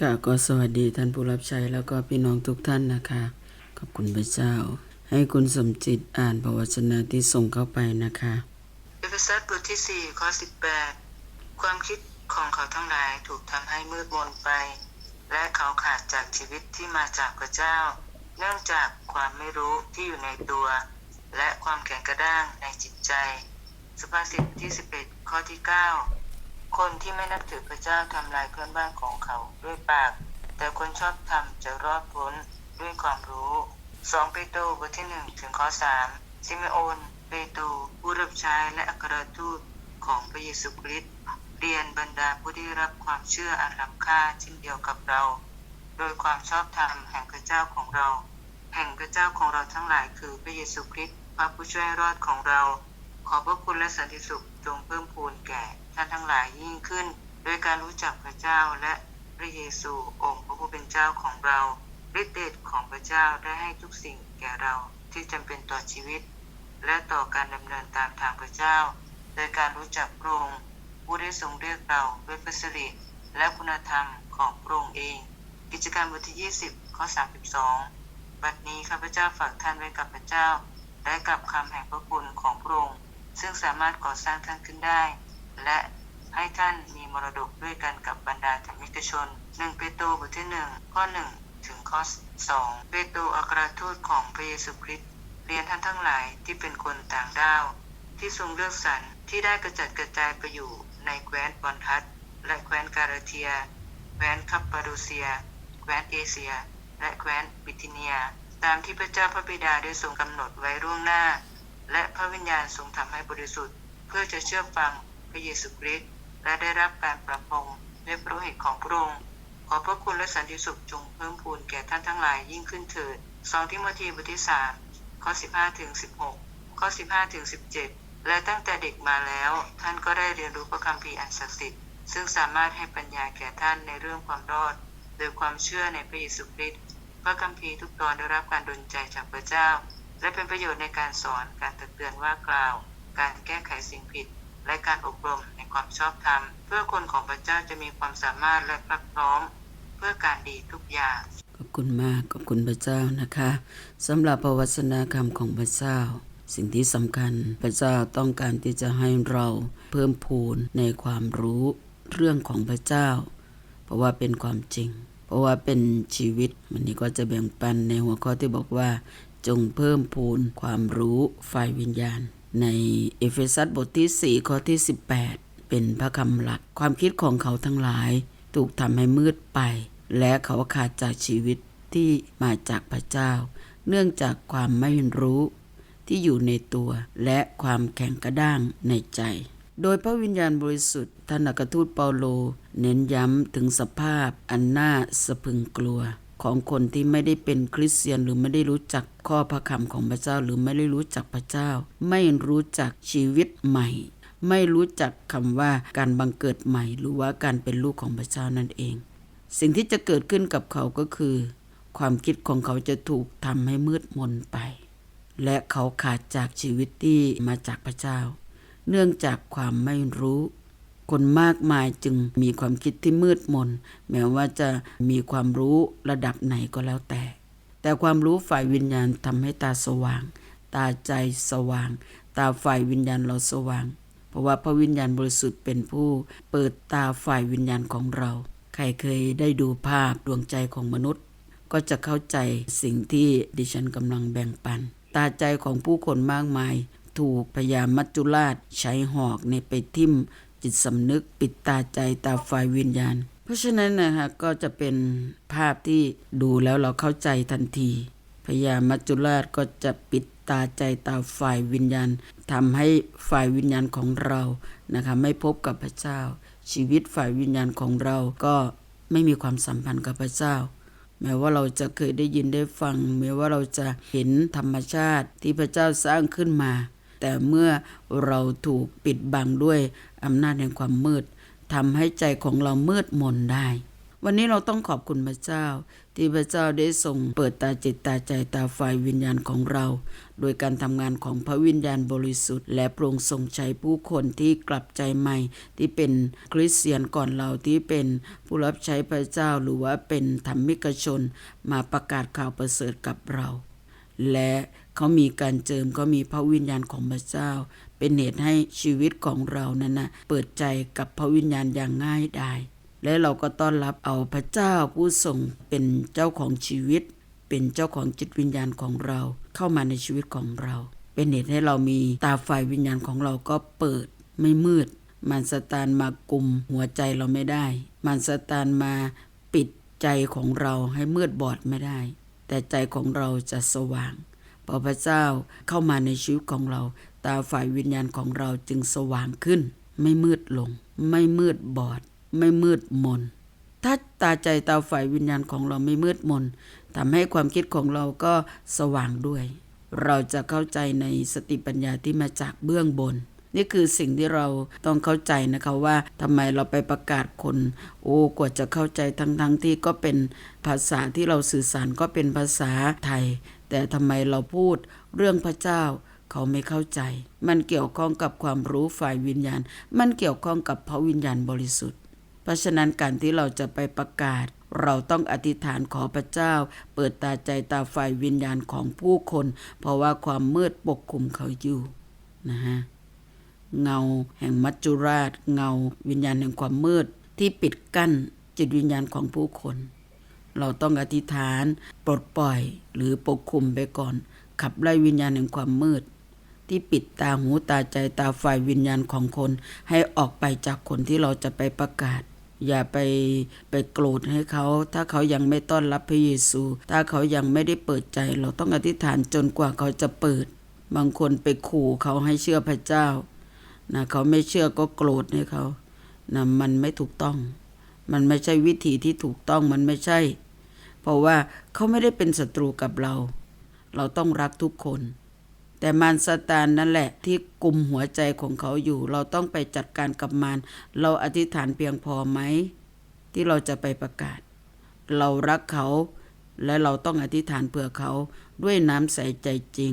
ค่ะก็สวัสดีท่านผู้รับใช้แล้วก็พี่น้องทุกท่านนะคะ ขอบคุณพระเจ้า ให้คุณสมจิตอ่านพระวจนะที่ส่งเข้าไปนะคะเอเฟซัสบทที่ 4 ข้อ 18 ความคิดของเขาทั้งหลายถูกทำให้มืดมนไป และเขาขาดจากชีวิตที่มาจากพระเจ้า เนื่องจากความไม่รู้ที่อยู่ในตัว และความแข็งกระด้างในจิตใจ สุภาษิตที่ 11 ข้อที่ 9 คนที่ไม่นับถือพระเจ้าทำลายเพื่อนบ้านของเขาด้วยปาก แต่คนชอบทำจะรอดพ้นด้วยความรู้2เปโตรบทที่1ถึงข้อ3ซิเมโอนเปโตรผู้รับใช้และอัครทูตของพระเยซูคริสต์เรียนบรรดาผู้ที่รับความเชื่ออันล้ำค่าเช่นเดียวกับเรา โดยความชอบธรรมแห่งพระเจ้าของเรา แห่งพระเจ้าของเราทั้งหลายคือพระเยซูคริสต์พระผู้ช่วยรอดของเรา ขอพระคุณและสันติสุขจงเพิ่มพูนแก่ ท่านทั้งหลายยิ่งขึ้นโดยการรู้จักพระเจ้าและพระเยซูองค์พระผู้เป็นเจ้าของเราฤทธิเดชของพระเจ้าได้ให้ทุกสิ่งแก่เราที่จำเป็นต่อชีวิต และต่อการดำเนินตามทางพระเจ้า โดยการรู้จักพระองค์ผู้ได้ทรงเรียกเราด้วยพระสิริและคุณธรรมของพระองค์เอง กิจการบทที่ 20 ข้อ 32 บัดนี้ข้าพเจ้าฝากท่านไว้กับพระเจ้า และกับคำแห่งพระคุณของพระองค์ซึ่งสามารถก่อสร้างท่านขึ้นได้ และให้ท่านมีมรดกด้วยกันกับบรรดาธรรมิกชน1เปโตรบทที่1ข้อ1ถึงข้อ2เปโตรอัครทูตของพระเยซูคริสต์เรียนท่านทั้งหลายที่เป็นคนต่างด้าว ที่ทรงเลือกสรรที่ได้กระจัดกระจายไปอยู่ในแคว้นปอนทัสและแคว้นกาลาเทีย แคว้นคัปปาโดเซีย แคว้นเอเชีย และแคว้นบิทิเนีย ตามที่พระเจ้าพระบิดาได้ทรงกำหนดไว้ล่วงหน้า และพระวิญญาณทรงทำให้บริสุทธิ์ เพื่อจะเชื่อฟัง พระเยซูคริสต์และได้รับการประพงด้วยพระโลหิตของพระองค์ขอพระคุณและสันติสุขจงเพิ่มพูนแก่ท่านทั้งหลายยิ่งขึ้นเถิด2ทิโมธีบทที่3ข้อ15ถึง16ข้อ15ถึง17 และตั้งแต่เด็กมาแล้ว ท่านก็ได้เรียนรู้พระคัมภีร์อันศักดิ์สิทธิ์ซึ่งสามารถให้ปัญญาแก่ท่านในเรื่องความรอด โดยความเชื่อในพระเยซูคริสต์พระคัมภีร์ทุกตอนได้รับการดลใจจากพระเจ้า และเป็นประโยชน์ในการสอนการตักเตือนว่ากล่าว การแก้ไขสิ่งผิด และการอบรมในความชอบธรรม เพื่อคนของพระเจ้าจะมีความสามารถและพรักพร้อมเพื่อการดีทุกอย่าง ขอบคุณมากขอบคุณพระเจ้านะคะสำหรับพระวจนะคำของพระเจ้า สิ่งที่สำคัญพระเจ้าต้องการที่จะให้เราเพิ่มพูนในความรู้เรื่องของพระเจ้า เพราะว่าเป็นความจริง เพราะว่าเป็นชีวิตวันนี้ก็จะแบ่งปันในหัวข้อที่บอกว่า จงเพิ่มพูนความรู้ฝ่ายวิญญาณ ในเอเฟซัสบทที่ 4 ข้อที่ 18 เป็นพระคำหลัก ความคิดของเขาทั้งหลายถูกทำให้มืดไป และเขาขาดจากชีวิตที่มาจากพระเจ้า เนื่องจากความไม่รู้ที่อยู่ในตัวและความแข็งกระด้างในใจ โดยพระวิญญาณบริสุทธิ์ท่านอัครทูตเปาโล เน้นย้ำถึงสภาพอันน่าสะพึงกลัว ของคนที่ไม่ได้เป็นคริสเตียนหรือไม่ได้รู้จักข้อพระคำของพระเจ้าหรือไม่ได้รู้จักพระเจ้า ไม่รู้จักชีวิตใหม่ ไม่รู้จักคำว่าการบังเกิดใหม่ หรือว่าการเป็นลูกของพระเจ้านั่นเอง สิ่งที่จะเกิดขึ้นกับเขาก็คือ ความคิดของเขาจะถูกทำให้มืดมนไป และเขาขาดจากชีวิตที่มาจากพระเจ้า เนื่องจากความไม่รู้ คนมากมายจึงมีความคิดที่มืดมน แม้ว่าจะมีความรู้ระดับไหนก็แล้วแต่ แต่ความรู้ฝ่ายวิญญาณทำให้ตาสว่าง ตาใจสว่าง ตาฝ่ายวิญญาณเราสว่าง เพราะว่าพระวิญญาณบริสุทธิ์เป็นผู้เปิดตาฝ่ายวิญญาณของเรา ใครเคยได้ดูภาพดวงใจของมนุษย์ ก็จะเข้าใจสิ่งที่ดิฉันกำลังแบ่งปัน ตาใจของผู้คนมากมายถูกพยามัจจุราชใช้หอกในไปทิ่ม จิตสำนึกปิดตาใจตาฝ่ายวิญญาณ เพราะฉะนั้นนะฮะก็จะเป็นภาพที่ดูแล้วเราเข้าใจทันทีพยามัจจุราชก็จะปิดตาใจตาฝ่ายวิญญาณทำให้ฝ่ายวิญญาณของเรานะคะไม่พบกับพระเจ้า ชีวิตฝ่ายวิญญาณของเราก็ไม่มีความสัมพันธ์กับพระเจ้า แม้ว่าเราจะเคยได้ยินได้ฟังแม้ว่าเราจะเห็นธรรมชาติที่พระเจ้าสร้างขึ้นมา แต่เมื่อเราถูกปิดบังด้วยอำนาจแห่งความมืดทำให้ใจของเรามืดมนได้ วันนี้เราต้องขอบคุณพระเจ้า ที่พระเจ้าได้ทรงเปิดตาจิตตาใจตาไฟวิญญาณของเรา โดยการทำงานของพระวิญญาณบริสุทธิ์ และโปรงทรงใช้ผู้คนที่กลับใจใหม่ ที่เป็นคริสเตียนก่อนเราที่เป็นผู้รับใช้พระเจ้าหรือว่าเป็นธรรมิกชนมาประกาศข่าวประเสริฐกับเรา และ เขามีการเจิมก็มีพระวิญญาณของพระเจ้า เป็นเหตุให้ชีวิตของเรานั้นนะเปิดใจกับพระวิญญาณอย่างง่ายดายและเราก็ต้อนรับเอาพระเจ้าผู้ทรงเป็นเจ้าของชีวิต เป็นเจ้าของจิตวิญญาณของเรา เข้ามาในชีวิตของเรา เป็นเหตุให้เรามีตาฝ่ายวิญญาณของเราก็เปิดไม่มืดมันสตานมากลุ่มหัวใจเราไม่ได้มันสตานมาปิดใจของเราให้มืดบอดไม่ได้ แต่ใจของเราจะสว่าง พอพระเจ้าเข้ามาในชีวิตของเรา ตาฝ่ายวิญญาณของเราจึงสว่างขึ้น ไม่มืดลง ไม่มืดบอด ไม่มืดมน ถ้าตาใจตาฝ่ายวิญญาณของเราไม่มืดมนทำให้ความคิดของเราก็สว่างด้วย เราจะเข้าใจในสติปัญญาที่มาจากเบื้องบนนี่คือสิ่งที่เราต้องเข้าใจนะคะว่าทำไมเราไปประกาศคน โอ้กว่าจะเข้าใจทั้งๆทที่ก็เป็นภาษาที่เราสื่อสารก็เป็นภาษาไทย แต่ทำไมเราพูดเรื่องพระเจ้าเขาไม่เข้าใจ มันเกี่ยวข้องกับความรู้ฝ่ายวิญญาณ มันเกี่ยวข้องกับพระวิญญาณบริสุทธิ์ เพราะฉะนั้นการที่เราจะไปประกาศ เราต้องอธิษฐานขอพระเจ้า เปิดตาใจตาฝ่ายวิญญาณของผู้คน เพราะว่าความมืดปกคลุมเขาอยู่นะฮะเงาแห่งมัจจุราช เงาวิญญาณแห่งความมืดที่ปิดกั้นจิตวิญญาณของผู้คน เราต้องอธิษฐานปลดปล่อยหรือปกคลุมไปก่อน ขับไล่วิญญาณแห่งความมืด ที่ปิดตาหูตาใจตาฝ่ายวิญญาณของคน ให้ออกไปจากคนที่เราจะไปประกาศ อย่าไปไปโกรธให้เขา ถ้าเขายังไม่ต้อนรับพระเยซู ถ้าเขายังไม่ได้เปิดใจ เราต้องอธิษฐานจนกว่าเขาจะเปิด บางคนไปขู่เขาให้เชื่อพระเจ้านะเขาไม่เชื่อก็โกรธให้เขานะมันไม่ถูกต้อง มันไม่ใช่วิธีที่ถูกต้องมันไม่ใช่ เพราะว่าเขาไม่ได้เป็นศัตรูกับเรา เราต้องรักทุกคน แต่มารซาตานนั่นแหละที่กลุ่มหัวใจของเขาอยู่ เราต้องไปจัดการกับมารเราอธิษฐานเพียงพอไหม ที่เราจะไปประกาศ เรารักเขาและเราต้องอธิษฐานเผื่อเขาด้วยน้ำใสใจจริง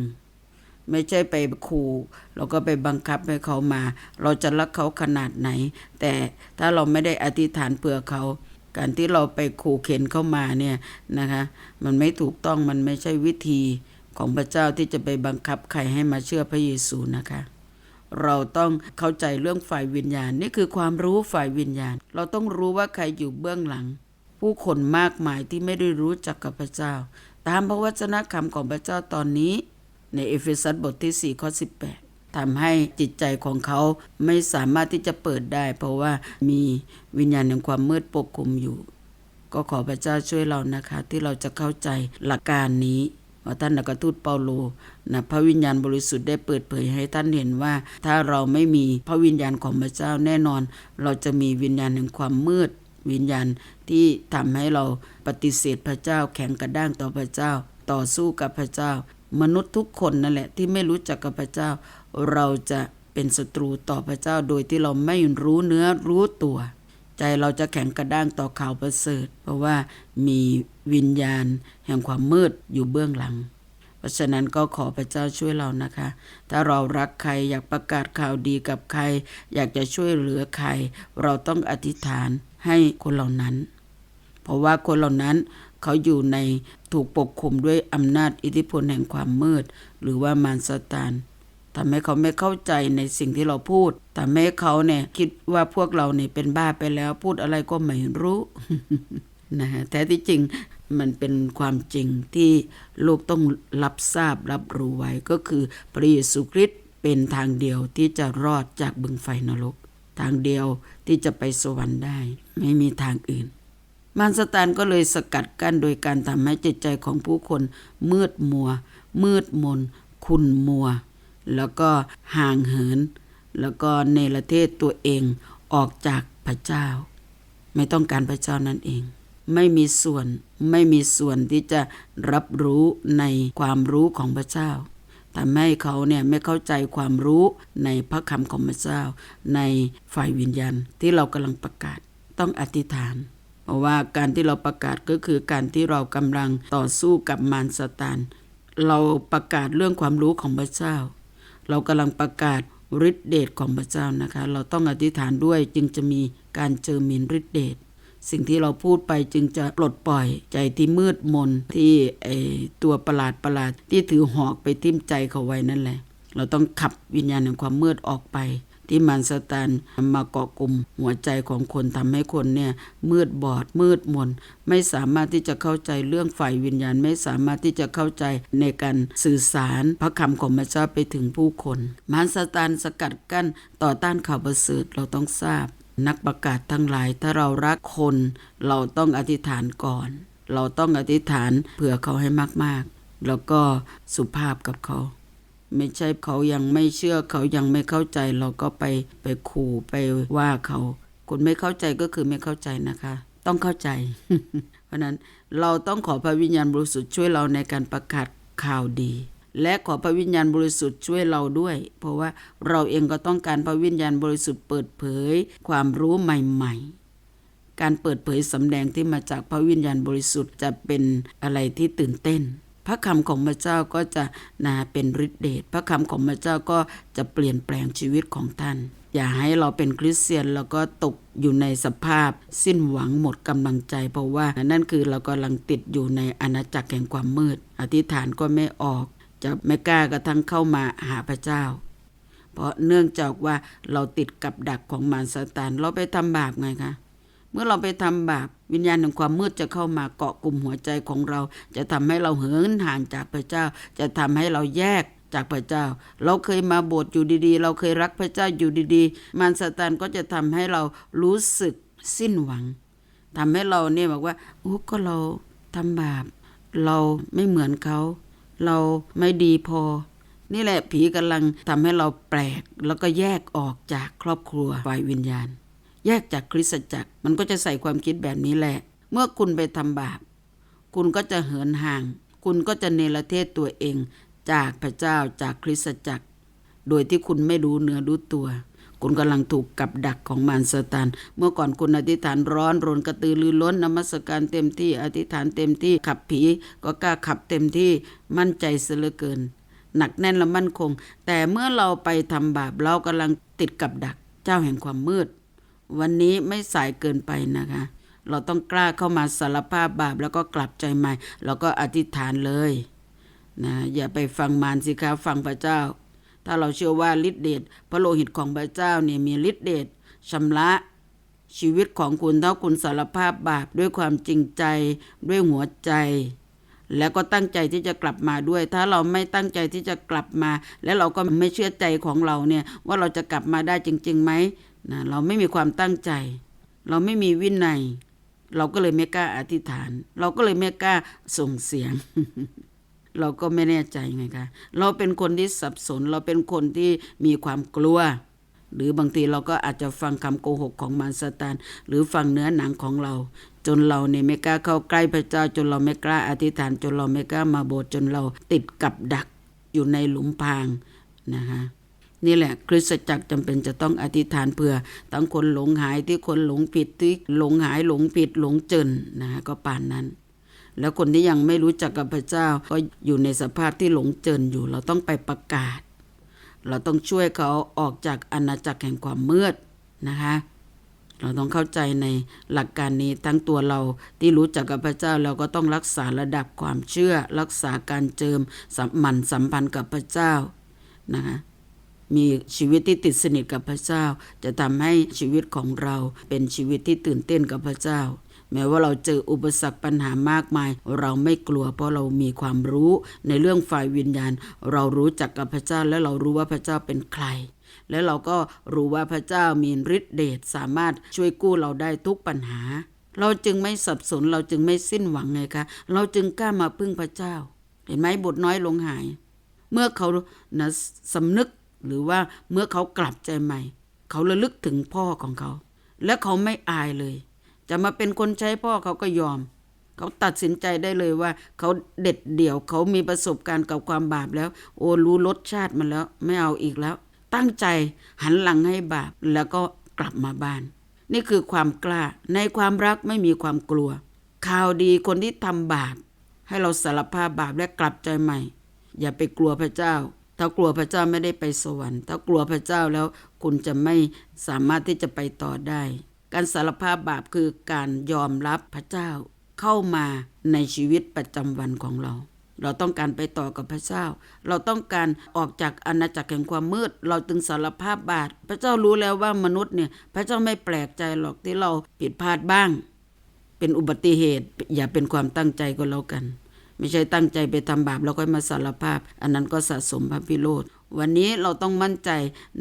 ไม่ใช่ไปขู่เราก็ไปบังคับให้เขามา เราจะรักเขาขนาดไหน แต่ถ้าเราไม่ได้อธิษฐานเผื่อเขา การที่เราไปขู่เข็นเข้ามาเนี่ยนะคะ มันไม่ถูกต้องมันไม่ใช่วิธีของพระเจ้าที่จะไปบังคับใครให้มาเชื่อพระเยซูนะคะ เราต้องเข้าใจเรื่องฝ่ายวิญญาณ นี่คือความรู้ฝ่ายวิญญาณ เราต้องรู้ว่าใครอยู่เบื้องหลัง ผู้คนมากมายที่ไม่ได้รู้จักกับพระเจ้า ตามพระวจนะคำของพระเจ้าตอนนี้ ในเอเฟซัสบทที่ 4 ข้อ 18ทำให้จิตใจของเขาไม่สามารถที่จะเปิดได้ เพราะว่ามีวิญญาณแห่งความมืดปกคลุมอยู่ ก็ขอพระเจ้าช่วยเรานะคะ ที่เราจะเข้าใจหลักการนี้ว่าท่านนักทูตเปาโลนะพระวิญญาณบริสุทธิ์ได้เปิดเผยให้ท่านเห็นว่า ถ้าเราไม่มีพระวิญญาณของพระเจ้าแน่นอน เราจะมีวิญญาณแห่งความมืด วิญญาณที่ทำให้เราปฏิเสธพระเจ้าแข็งกระด้างต่อพระเจ้า ต่อสู้กับพระเจ้า มนุษย์ทุกคนนั่นแหละที่ไม่รู้จักกับพระเจ้า เราจะเป็นศัตรูต่อพระเจ้าโดยที่เราไม่รู้เนื้อรู้ตัว ใจเราจะแข็งกระด้างต่อข่าวประเสริฐ เพราะว่ามีวิญญาณแห่งความมืดอยู่เบื้องหลัง เพราะฉะนั้นก็ขอพระเจ้าช่วยเรานะคะ ถ้าเรารักใครอยากประกาศข่าวดีกับใคร อยากจะช่วยเหลือใคร เราต้องอธิษฐานให้คนเหล่านั้น เพราะว่าคนเหล่านั้น เขาอยู่ในถูกปกคลุมด้วยอำนาจอิทธิพลแห่งความมืด หรือว่ามารซาตานทำให้เขาไม่เข้าใจในสิ่งที่เราพูดทำให้เขาเนี่ยคิดว่าพวกเราเนี่ยเป็นบ้าไปแล้ว พูดอะไรก็ไม่รู้นะฮะแต่ที่จริงมันเป็นความจริงที่โลกต้องรับทราบรับรู้ไว้ก็คือพระเยซูคริสต์เป็นทางเดียวที่จะรอดจากบึงไฟนรก ทางเดียวที่จะไปสวรรค์ได้ ไม่มีทางอื่น มารสตานก็เลยสกัดกั้นโดยการทำให้จิตใจของผู้คน มืดมัว มืดมนขุ่นมัว แล้วก็ห่างเหิน แล้วก็เนรเทศตัวเองออกจากพระเจ้า ไม่ต้องการพระเจ้านั่นเอง ไม่มีส่วนไม่มีส่วนที่จะรับรู้ในความรู้ของพระเจ้าทำให้เขาเนี่ยไม่เข้าใจความรู้ในพระคำของพระเจ้า ในฝ่ายวิญญาณที่เรากำลังประกาศต้องอธิษฐาน เพราะว่าการที่เราประกาศก็คือการที่เรากำลังต่อสู้กับมารซาตานเราประกาศเรื่องความรู้ของพระเจ้า เรากำลังประกาศฤทธิเดชของพระเจ้านะคะ เราต้องอธิษฐานด้วยจึงจะมีการเจอมีนฤทธิเดชสิ่งที่เราพูดไปจึงจะปลดปล่อยใจที่มืดมนที่ไอตัวประหลาดประหลาดที่ถือหอกไปทิ่มใจเขาไว้นั่นแหละ เราต้องขับวิญญาณแห่งความมืดออกไป ที่มันสตนมาเกาะกลุ่มหัวใจของคนทำให้คนเนี่ยมืดบอดมืดมน ไม่สามารถที่จะเข้าใจเรื่องฝ่ายวิญญาณ ไม่สามารถที่จะเข้าใจในการสื่อสารพระคำของพระเจ้าไปถึงผู้คนมารสตนสกัดกั้นต่อต้านข่าวประเสริฐเราต้องทราบ นักประกาศทั้งหลายถ้าเรารักคน เราต้องอธิษฐานก่อน เราต้องอธิษฐานเผื่อเขาให้มากๆ แล้วก็สุภาพกับเขา ไม่ใช่เขายังไม่เชื่อเขายังไม่เข้าใจเราก็ไปไปขู่ไปว่าเขาคนไม่เข้าใจก็คือไม่เข้าใจนะคะ ต้องเข้าใจ เพราะนั้นเราต้องขอพระวิญญาณบริสุทธิ์ช่วยเราในการประกาศข่าวดี และขอพระวิญญาณบริสุทธิ์ช่วยเราด้วย เพราะว่าเราเองก็ต้องการพระวิญญาณบริสุทธิ์เปิดเผยความรู้ใหม่ๆ การเปิดเผยสำแดงที่มาจากพระวิญญาณบริสุทธิ์จะเป็นอะไรที่ตื่นเต้น พระคำของพระเจ้าก็จะนาเป็นฤทธิเดชพระคำของพระเจ้าก็จะเปลี่ยนแปลงชีวิตของท่าน อย่าให้เราเป็นคริสเตียนแล้วก็ตกอยู่ในสภาพ สิ้นหวังหมดกำลังใจ เพราะว่านั่นคือเรากำลังติดอยู่ในอาณาจักรแห่งความมืด อธิษฐานก็ไม่ออก จะไม่กล้ากระทั่งเข้ามาหาพระเจ้าเพราะเนื่องจากว่าเราติดกับดักของมารซาตานเราไปทำบาปไงคะ มื่อเราไปทำบาปวิญญาณแห่งความมืดจะเข้ามาเกาะกลุ่มหัวใจของเรา จะทำให้เราเหินห่างจากพระเจ้า จะทำให้เราแยกจากพระเจ้า เราเคยมาโบสถ์อยู่ดีๆ เราเคยรักพระเจ้าอยู่ดีๆ มารซาตานก็จะทำให้เรารู้สึกสิ้นหวังทำให้เราเนี่ยบอกว่าโอ้ก็เราทำบาป เราไม่เหมือนเขา เราไม่ดีพอ นี่แหละผีกำลังทำให้เราแปลกแล้วก็แยกออกจากครอบครัวฝ่ายวิญญาณ แยกจากคริสตจักร มันก็จะใส่ความคิดแบบนี้แหละ เมื่อคุณไปทำบาป คุณก็จะเหินห่าง คุณก็จะเนรเทศตัวเอง จากพระเจ้าจากคริสตจักร โดยที่คุณไม่รู้เนื้อรู้ตัว คุณกำลังถูกกับดักของมารซาตาน เมื่อก่อนคุณอธิษฐานร้อนรนกระตือรือร้นนมัสการเต็มที่ อธิษฐานเต็มที่ขับผี ก็กล้าขับเต็มที่มั่นใจเสียเหลือเกิน หนักแน่นและมั่นคง แต่เมื่อเราไปทำบาปเรากำลังติดกับดัก เจ้าแห่งความมืด วันนี้ไม่สายเกินไปนะคะ เราต้องกล้าเข้ามาสารภาพบาปแล้วก็กลับใจใหม่ แล้วก็อธิษฐานเลยนะอย่าไปฟังมารสิคะฟังพระเจ้า ถ้าเราเชื่อว่าฤทธิเดชพระโลหิตของพระเจ้าเนี่ยมีฤทธิเดชชำระชีวิตของคุณถ้าคุณสารภาพบาปด้วยความจริงใจด้วยหัวใจ แล้วก็ตั้งใจที่จะกลับมาด้วย ถ้าเราไม่ตั้งใจที่จะกลับมา แล้วเราก็ไม่เชื่อใจของเราเนี่ยว่าเราจะกลับมาได้จริงๆไหม นะเราไม่มีความตั้งใจ เราไม่มีวินัย เราก็เลยไม่กล้าอธิษฐาน เราก็เลยไม่กล้าส่งเสียง เราก็ไม่แน่ใจไงคะเราเป็นคนที่สับสน เราเป็นคนที่มีความกลัว หรือบางทีเราก็อาจจะฟังคำโกหกของมารซาตานหรือฟังเนื้อหนังของเรา จนเราเนี่ยไม่กล้าเข้าใกล้พระเจ้า จนเราไม่กล้าอธิษฐาน จนเราไม่กล้ามาโบสถ์จนเราติดกับดักอยู่ในหลุมพรางนะคะ นี่แหละ คริสตจักรจำเป็นจะต้องอธิษฐานเพื่อทั้งคนหลงหายที่คนหลงผิดที่หลงหายหลงผิดหลงเจนนะคะก็ป่านนั้น แล้วคนที่ยังไม่รู้จักกับพระเจ้าก็อยู่ในสภาพที่หลงเจินอยู่ เราต้องไปประกาศ เราต้องช่วยเขาออกจากอาณาจักรแห่งความมืดนะคะเราต้องเข้าใจในหลักการนี้ทั้งตัวเราที่รู้จักกับพระเจ้าเราก็ต้องรักษาระดับความเชื่อ รักษาการเจิมสัมมันสัมพันธ์กับพระเจ้านะคะ มีชีวิตที่ติดสนิทกับพระเจ้า จะทำให้ชีวิตของเราเป็นชีวิตที่ตื่นเต้นกับพระเจ้า แม้ว่าเราเจออุปสรรคปัญหามากมาย เราไม่กลัวเพราะเรามีความรู้ในเรื่องฝ่ายวิญญาณ เรารู้จักกับพระเจ้าและเรารู้ว่าพระเจ้าเป็นใครและเราก็รู้ว่าพระเจ้ามีฤทธิเดชสามารถช่วยกู้เราได้ทุกปัญหา เราจึงไม่สับสนเราจึงไม่สิ้นหวังไงคะ เราจึงกล้ามาพึ่งพระเจ้า เห็นไหมบทน้อยลงหาย เมื่อเขานะสำนึก หรือว่าเมื่อเขากลับใจใหม่ เขาระลึกถึงพ่อของเขา และเขาไม่อายเลย จะมาเป็นคนใช้พ่อเขาก็ยอม เขาตัดสินใจได้เลยว่า เขาเด็ดเดี่ยว เขามีประสบการณ์กับความบาปแล้ว โอ้รู้รสชาติมันแล้ว ไม่เอาอีกแล้ว ตั้งใจหันหลังให้บาปแล้วก็กลับมาบ้าน นี่คือความกล้าในความรักไม่มีความกลัว ข่าวดีคนที่ทำบาปให้เราสารภาพบาปและกลับใจใหม่ อย่าไปกลัวพระเจ้า ถ้ากลัวพระเจ้าไม่ได้ไปสวรรค์ ถ้ากลัวพระเจ้าแล้วคุณจะไม่สามารถที่จะไปต่อได้ การสารภาพบาปคือการยอมรับพระเจ้าเข้ามาในชีวิตประจำวันของเรา เราต้องการไปต่อกับพระเจ้า เราต้องการออกจากอาณาจักรแห่งความมืด เราจึงสารภาพบาปพระเจ้ารู้แล้วว่ามนุษย์เนี่ยพระเจ้าไม่แปลกใจหรอกที่เราผิดพลาดบ้าง เป็นอุบัติเหตุอย่าเป็นความตั้งใจก็แล้วกัน ไม่ใช่ตั้งใจไปทำบาปแล้วก็มาสารภาพ อันนั้นก็สะสมพระพิโรธวันนี้เราต้องมั่นใจ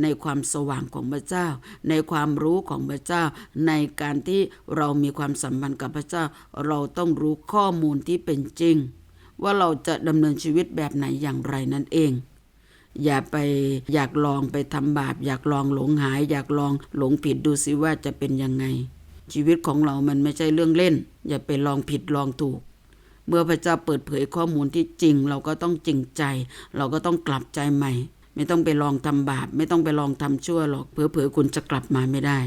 ในความสว่างของพระเจ้า ในความรู้ของพระเจ้า ในการที่เรามีความสัมพันธ์กับพระเจ้า เราต้องรู้ข้อมูลที่เป็นจริง ว่าเราจะดำเนินชีวิตแบบไหนอย่างไรนั่นเอง อย่าไปอยากลองไปทำบาป อยากลองหลงหาย อยากลองหลงผิดดูสิว่าจะเป็นยังไง ชีวิตของเรามันไม่ใช่เรื่องเล่น อย่าไปลองผิดลองถูก เมื่อพระเจ้าเปิดเผยข้อมูลที่จริง เราก็ต้องจริงใจ เราก็ต้องกลับใจใหม่ ไม่ต้องไปลองทำบาป ไม่ต้องไปลองทำชั่วหรอกเผลอๆคุณจะกลับมาไม่ได้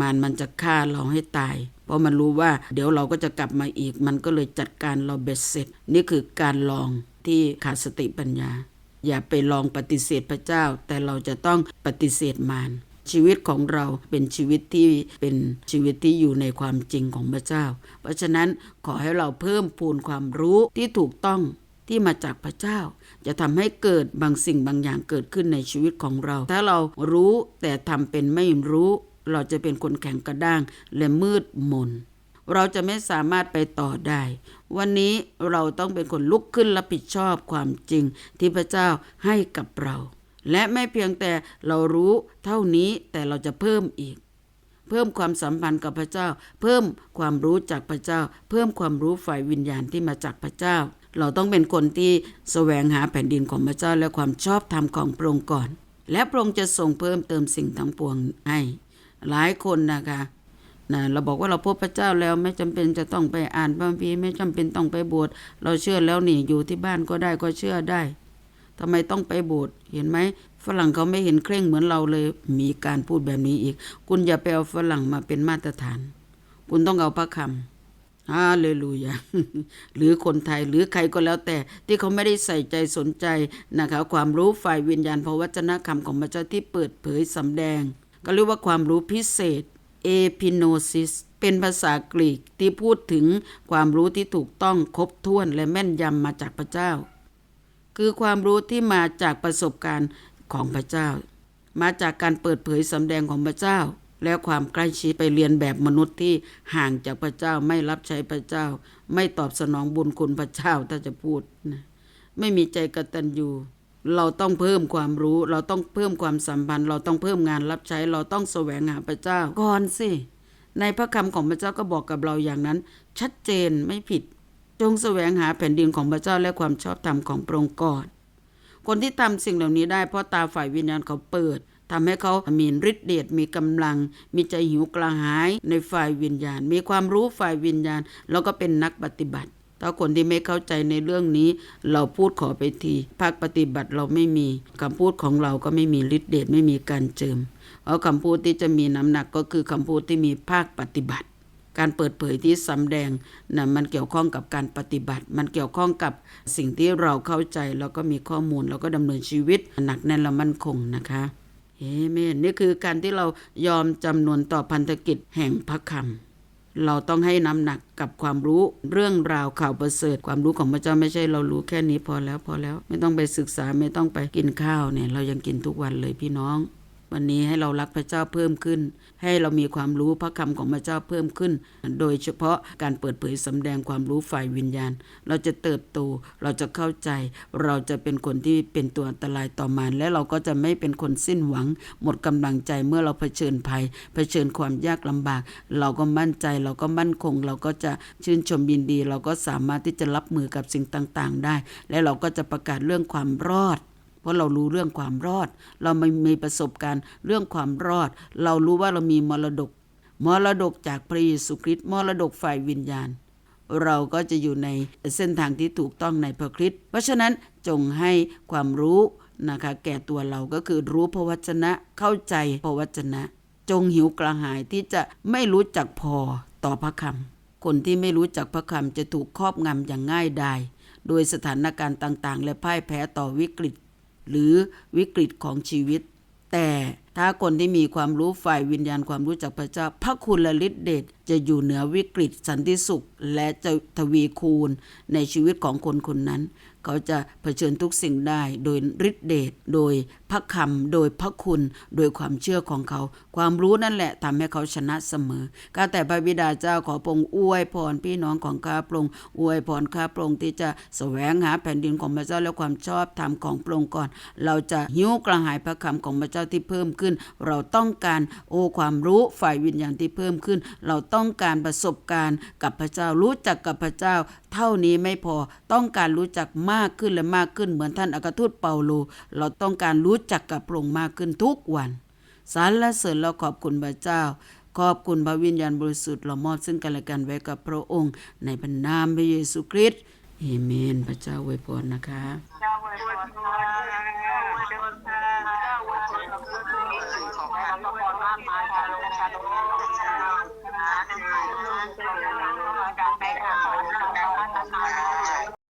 มารมันจะฆ่าเราให้ตาย เพราะมันรู้ว่าเดี๋ยวเราก็จะกลับมาอีก มันก็เลยจัดการเราเบ็ดเสร็จ นี่คือการลองที่ขาดสติปัญญา อย่าไปลองปฏิเสธพระเจ้า แต่เราจะต้องปฏิเสธมาร ชีวิตของเราเป็นชีวิตที่เป็นชีวิตที่อยู่ในความจริงของพระเจ้า เพราะฉะนั้นขอให้เราเพิ่มพูนความรู้ที่ถูกต้องที่มาจากพระเจ้า จะทำให้เกิดบางสิ่งบางอย่างเกิดขึ้นในชีวิตของเรา ถ้าเรารู้แต่ทำเป็นไม่รู้ เราจะเป็นคนแข็งกระด้างและมืดมน เราจะไม่สามารถไปต่อได้ วันนี้เราต้องเป็นคนลุกขึ้นรับผิดชอบความจริงที่พระเจ้าให้กับเรา และไม่เพียงแต่เรารู้เท่านี้แต่เราจะเพิ่มอีก เพิ่มความสัมพันธ์กับพระเจ้า เพิ่มความรู้จากพระเจ้า เพิ่มความรู้ฝ่ายวิญญาณที่มาจากพระเจ้า เราต้องเป็นคนที่แสวงหาแผ่นดินของพระเจ้าและความชอบธรรมของพระองค์ก่อน และพระองค์จะทรงเพิ่มเติมสิ่งทั้งปวงให้หลายคนนะคะนะเราบอกว่าเราพบพระเจ้าแล้วไม่จำเป็นจะต้องไปอ่านพระคัมภีร์ไม่จำเป็นต้องไปบวชเราเชื่อแล้วนี่อยู่ที่บ้านก็ได้ก็เชื่อได้ ทำไมต้องไปโบสถ์เห็นไหมฝรั่งเขาไม่เห็นเคร่งเหมือนเราเลย มีการพูดแบบนี้อีก คุณอย่าไปเอาฝรั่งมาเป็นมาตรฐาน คุณต้องเอาพระคำฮาเลลูยาหรือคนไทยหรือใครก็แล้วแต่ ที่เขาไม่ได้ใส่ใจสนใจนะคะความรู้ฝ่ายวิญญาณพระวจนะคำของพระเจ้าที่เปิดเผยสำแดง ก็เรียกว่าความรู้พิเศษเอพิโนซิสเป็นภาษากรีกที่พูดถึงความรู้ที่ถูกต้องครบถ้วนและแม่นยำมาจากพระเจ้า คือความรู้ที่มาจากประสบการณ์ของพระเจ้า มาจากการเปิดเผยสำแดงของพระเจ้า และความใกล้ชิดไปเรียนแบบมนุษย์ที่ห่างจากพระเจ้าไม่รับใช้พระเจ้า ไม่ตอบสนองบุญคุณพระเจ้าถ้าจะพูดนะไม่มีใจกตัญญูเราต้องเพิ่มความรู้ เราต้องเพิ่มความสัมพันธ์ เราต้องเพิ่มงานรับใช้ เราต้องแสวงหาพระเจ้าก่อนสิในพระคำของพระเจ้าก็บอกกับเราอย่างนั้น ชัดเจนไม่ผิด จงแสวงหาแผ่นดินของพระเจ้าและความชอบธรรมของพระองค์ก่อน คนที่ทำสิ่งเหล่านี้ได้เพราะตาฝ่ายวิญญาณเขาเปิดทำให้เขามีฤทธิ์เดชมีกำลัง มีใจหิวกระหายในฝ่ายวิญญาณ มีความรู้ฝ่ายวิญญาณ แล้วก็เป็นนักปฏิบัติ ถ้าคนที่ไม่เข้าใจในเรื่องนี้ เราพูดขอไปทีภาคปฏิบัติเราไม่มีคำพูดของเราก็ไม่มีฤทธิ์เดชไม่มีการเจิมเพราะคำพูดที่จะมีน้ำหนักก็คือคำพูดที่มีภาคปฏิบัติ การเปิดเผยที่สำแดงนะมันเกี่ยวข้องกับการปฏิบัติ มันเกี่ยวข้องกับสิ่งที่เราเข้าใจแล้วก็มีข้อมูลแล้วก็ดำเนินชีวิตหนักแน่นและมั่นคงนะคะเอเมนนี่คือการที่เรายอมจำนวนต่อพันธกิจแห่งพระคำเราต้องให้น้ำหนักกับความรู้เรื่องราวข่าวประเสริฐ ความรู้ของพระเจ้าไม่ใช่เรารู้แค่นี้พอแล้วพอแล้ว ไม่ต้องไปศึกษาไม่ต้องไปกินข้าวเนี่ย เรายังกินทุกวันเลยพี่น้อง วันนี้ให้เรารักพระเจ้าเพิ่มขึ้น ให้เรามีความรู้พระคำของพระเจ้าเพิ่มขึ้น โดยเฉพาะการเปิดเผยสำแดงความรู้ฝ่ายวิญญาณ เราจะเติบโตเราจะเข้าใจ เราจะเป็นคนที่เป็นตัวอันตรายต่อมารและเราก็จะไม่เป็นคนสิ้นหวัง หมดกำลังใจเมื่อเราเผชิญภัย เผชิญความยากลำบาก เราก็มั่นใจเราก็มั่นคง เราก็จะชื่นชมยินดี เราก็สามารถที่จะรับมือกับสิ่งต่างๆ ได้ และเราก็จะประกาศเรื่องความรอด ราะเรารู้เรื่องความรอด เราไม่มีประสบการณ์เรื่องความรอด เรารู้ว่าเรามีมรดก มรดกจากพระเยซูคริสต์มรดกฝ่ายวิญญาณ เราก็จะอยู่ในเส้นทางที่ถูกต้องในพระคริสต์เพราะฉะนั้นจงให้ความรู้นะคะแก่ตัวเราก็คือรู้พระวจนะเข้าใจพระวจนะ จงหิวกระหายที่จะไม่รู้จักพอต่อพระคำคนที่ไม่รู้จักพระคำจะถูกครอบงำอย่างง่ายดายโดยสถานการณ์ต่างๆ และพ่ายแพ้ต่อวิกฤต หรือวิกฤตของชีวิต แต่ถ้าคนที่มีความรู้ฝ่ายวิญญาณความรู้จักพระเจ้า พระคุณและฤทธิเดชจะอยู่เหนือวิกฤตสันติสุข และจะทวีคูณในชีวิตของคนคนนั้น เขาจะเผชิญทุกสิ่งได้ โดยฤทธิเดชโดยพระคำโดยพระคุณ โดยความเชื่อของเขา ความรู้นั่นแหละทำให้เขาชนะเสมอข้าแต่พระบิดาเจ้าขอพระองค์อวยพรพี่น้องของข้าพระองค์อวยพรข้าพระองค์ที่จะแสวงหาแผ่นดินของพระเจ้าและความชอบธรรมของพระองค์ก่อน เราจะหิ้วกระหายพระคำของพระเจ้าที่เพิ่มขึ้น เราต้องการโอความรู้ฝ่ายวิญญาณที่เพิ่มขึ้น เราต้องการประสบการณ์กับพระเจ้ารู้จักกับพระเจ้า เท่านี้ไม่พอต้องการรู้จักมากากขึ้นและมากขึ้นเหมือนท่านอัครทูตเปาโล เราต้องการรู้จักกับพระองค์มากขึ้นทุกวันสรรเสริญเราขอบคุณพระเจ้า ขอบคุณพระวิญญาณบริสุทธิ์เรามอบซึ่งกันและกันไว้กับพระองค์ ในพระนามพระเยซูคริสต์เอเมน พระเจ้าอวยพรนะคะ